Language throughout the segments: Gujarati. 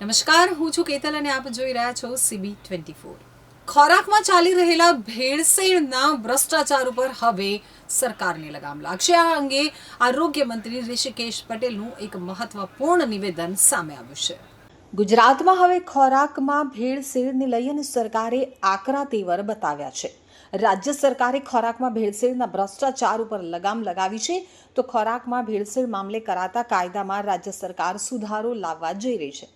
નમસ્કાર, હું છું કેતલ અને આપ જોઈ રહ્યા છો સીબી ટ્વેન્ટી ફોર ખોરાકમાં ચાલી રહેલા ભેળસેળના ભ્રષ્ટાચાર ઉપર હવે સરકારને લગામ લાગશે. આ અંગે આરોગ્ય મંત્રી ઋષિકેશ પટેલનું એક મહત્વપૂર્ણ નિવેદન સામે આવ્યું છે. ગુજરાતમાં હવે ખોરાકમાં ભેળસેળને લઈ અને સરકારે આકરા તેવર બતાવ્યા છે. રાજ્ય સરકારે ખોરાકમાં ભેળસેળના ભ્રષ્ટાચાર ઉપર લગામ લગાવી છે. તો ખોરાકમાં ભેળસેળ મામલે કરાતા કાયદામાં રાજ્ય સરકાર સુધારો લાવવા જઈ રહી છે.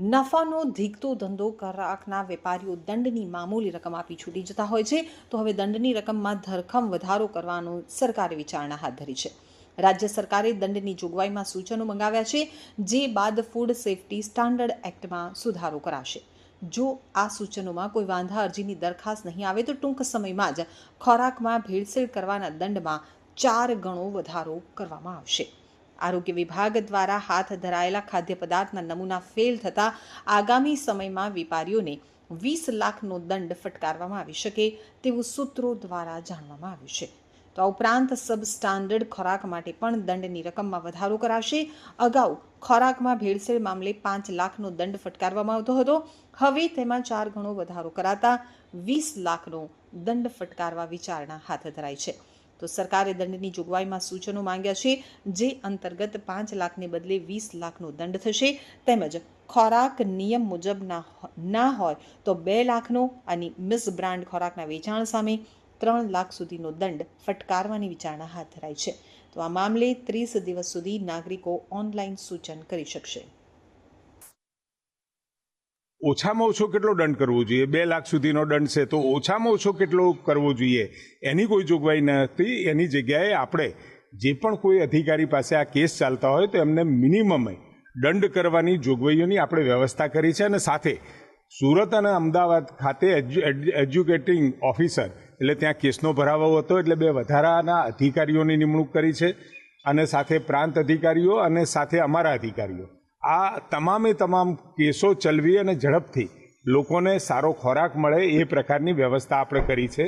નફાનો ધીકતો ધંધો કરાકના વેપારીઓ દંડની મામૂલી રકમ આપી છૂટી જતા હોય છે. તો હવે દંડની રકમમાં ધરખમ વધારો કરવાનો સરકારે વિચારણા હાથ ધરી છે. રાજ્ય સરકારે દંડની જોગવાઈમાં સૂચનો મંગાવ્યા છે, જે બાદ ફૂડ સેફટી સ્ટાન્ડર્ડ એક્ટમાં સુધારો કરાશે. જો આ સૂચનોમાં કોઈ વાંધા અરજીની દરખાસ્ત નહીં આવે, તો ટૂંક સમયમાં જ ખોરાકમાં ભેળસેળ કરવાના દંડમાં ચાર ગણો વધારો કરવામાં આવશે. આરોગ્ય વિભાગ દ્વારા હાથ ધરાયેલા ખાદ્ય પદાર્થના નમૂના ફેલ થતાં આગામી સમયમાં વેપારીઓને વીસ લાખનો દંડ ફટકારવામાં આવી શકે તેવું સૂત્રો દ્વારા જાણવામાં આવ્યું છે. તો આ ઉપરાંત સબ સ્ટાન્ડર્ડ ખોરાક માટે પણ દંડની રકમમાં વધારો કરાશે. અગાઉ ખોરાકમાં ભેળસેળ મામલે પાંચ લાખનો દંડ ફટકારવામાં આવતો હતો. હવે તેમાં ચાર ગણો વધારો કરાતા વીસ લાખનો દંડ ફટકારવા વિચારણા હાથ ધરાઈ છે. તો સરકારે દંડની જોગવાઈમાં સૂચનો માંગ્યા છે, જે અંતર્ગત પાંચ લાખને બદલે વીસ લાખનો દંડ થશે. તેમજ ખોરાક નિયમ મુજબ ના ના હોય તો બે લાખનો અને મિસ બ્રાન્ડ ખોરાકના વેચાણ સામે ત્રણ લાખ સુધીનો દંડ ફટકારવાની વિચારણા હાથ ધરાઈ છે. તો આ મામલે ત્રીસ દિવસ સુધી નાગરિકો ઓનલાઈન સૂચન કરી શકશે. ઓછામાં ઓછો કેટલો દંડ કરવો જોઈએ? બે લાખ સુધીનો દંડ છે તો ઓછામાં ઓછો કેટલો કરવો જોઈએ? એની કોઈ જોગવાઈ નથી. એની જગ્યાએ આપણે જે પણ કોઈ અધિકારી પાસે આ કેસ ચાલતા હોય તો એમને મિનિમમ દંડ કરવાની જોગવાઈઓની આપણે વ્યવસ્થા કરી છે અને સાથે સુરત અને અમદાવાદ ખાતે એજ્યુકેટિંગ ઓફિસર એટલે ત્યાં કેસનો ભરાવો હતો એટલે બે વધારાના અધિકારીઓની નિમણૂક કરી છે અને સાથે પ્રાંત અધિકારીઓ અને સાથે અમારા અધિકારીઓ. આ તમામે તમામ કેસો ચલવી અને ઝડપથી લોકોને સારો ખોરાક મળે એ પ્રકારની વ્યવસ્થા આપણે કરી છે.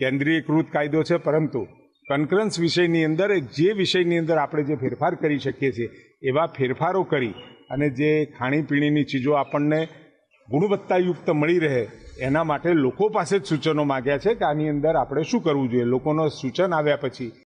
કેન્દ્રીયકૃત કાયદો છે, પરંતુ કન્કરન્સ વિષયની અંદર, જે વિષયની અંદર આપણે જે ફેરફાર કરી શકીએ છીએ, એવા ફેરફારો કરી અને જે ખાણીપીણીની ચીજો આપણને ગુણવત્તાયુક્ત મળી રહે, એના માટે લોકો પાસે જ સૂચનો માગ્યા છે કે આની અંદર આપણે શું કરવું જોઈએ? લોકોનો સૂચન આવ્યા પછી